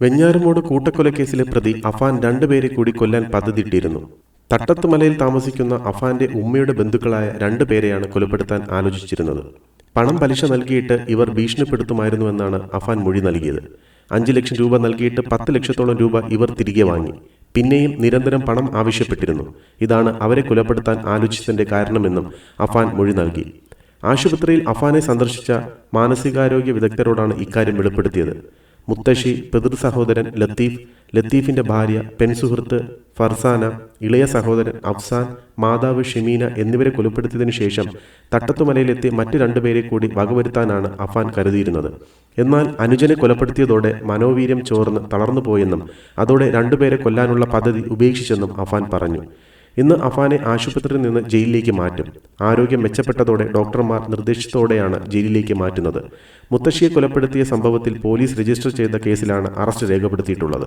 വെഞ്ഞാറുമൂട് കൂട്ടക്കൊലക്കേസിലെ പ്രതി അഫാൻ രണ്ടുപേരെ കൂടി കൊല്ലാൻ പദ്ധതിയിട്ടിരുന്നു. തട്ടത്തുമലയിൽ താമസിക്കുന്ന അഫാന്റെ ഉമ്മയുടെ ബന്ധുക്കളായ രണ്ടുപേരെയാണ് കൊലപ്പെടുത്താൻ ആലോചിച്ചിരുന്നത്. പണം പലിശ നൽകിയിട്ട് ഇവർ ഭീഷണിപ്പെടുത്തുമായിരുന്നുവെന്നാണ് അഫാൻ മൊഴി നൽകിയത്. അഞ്ച് ലക്ഷം രൂപ നൽകിയിട്ട് പത്ത് ലക്ഷത്തോളം രൂപ ഇവർ തിരികെ വാങ്ങി. പിന്നെയും നിരന്തരം പണം ആവശ്യപ്പെട്ടിരുന്നു. ഇതാണ് അവരെ കൊലപ്പെടുത്താൻ ആലോചിച്ചതിന്റെ കാരണമെന്നും അഫാൻ മൊഴി നൽകി. ആശുപത്രിയിൽ അഫാനെ സന്ദർശിച്ച മാനസികാരോഗ്യ വിദഗ്ധരോടാണ് ഇക്കാര്യം വെളിപ്പെടുത്തിയത്. മുത്തശ്ശി പിതൃ സഹോദരൻ ലത്തീഫ് ലത്തീഫിന്റെ ഭാര്യ പെൺസുഹൃത്ത് ഫർസാന ഇളയ സഹോദരൻ അഫ്സാൻ മാതാവ് ഷെമീന എന്നിവരെ കൊലപ്പെടുത്തിയതിനു ശേഷം തട്ടത്തുമലയിലെത്തിയ മറ്റു രണ്ടുപേരെ കൂടി വകവരുത്താനാണ് അഫാൻ കരുതിയിരുന്നത്. എന്നാൽ അനുജനെ കൊലപ്പെടുത്തിയതോടെ മനോവീര്യം ചോർന്ന് തളർന്നുപോയെന്നും അതോടെ രണ്ടുപേരെ കൊല്ലാനുള്ള പദ്ധതി ഉപേക്ഷിച്ചെന്നും അഫാൻ പറഞ്ഞു. ഇന്ന് അഫാനെ ആശുപത്രിയിൽ നിന്ന് ജയിലിലേക്ക് മാറ്റും. ആരോഗ്യം മെച്ചപ്പെട്ടതോടെ ഡോക്ടർമാർ നിർദ്ദേശത്തോടെയാണ് ജയിലിലേക്ക് മാറ്റുന്നത്. മുത്തശ്ശിയെ കൊലപ്പെടുത്തിയ സംഭവത്തിൽ പോലീസ് രജിസ്റ്റർ ചെയ്ത കേസിലാണ് അറസ്റ്റ് രേഖപ്പെടുത്തിയിട്ടുള്ളത്.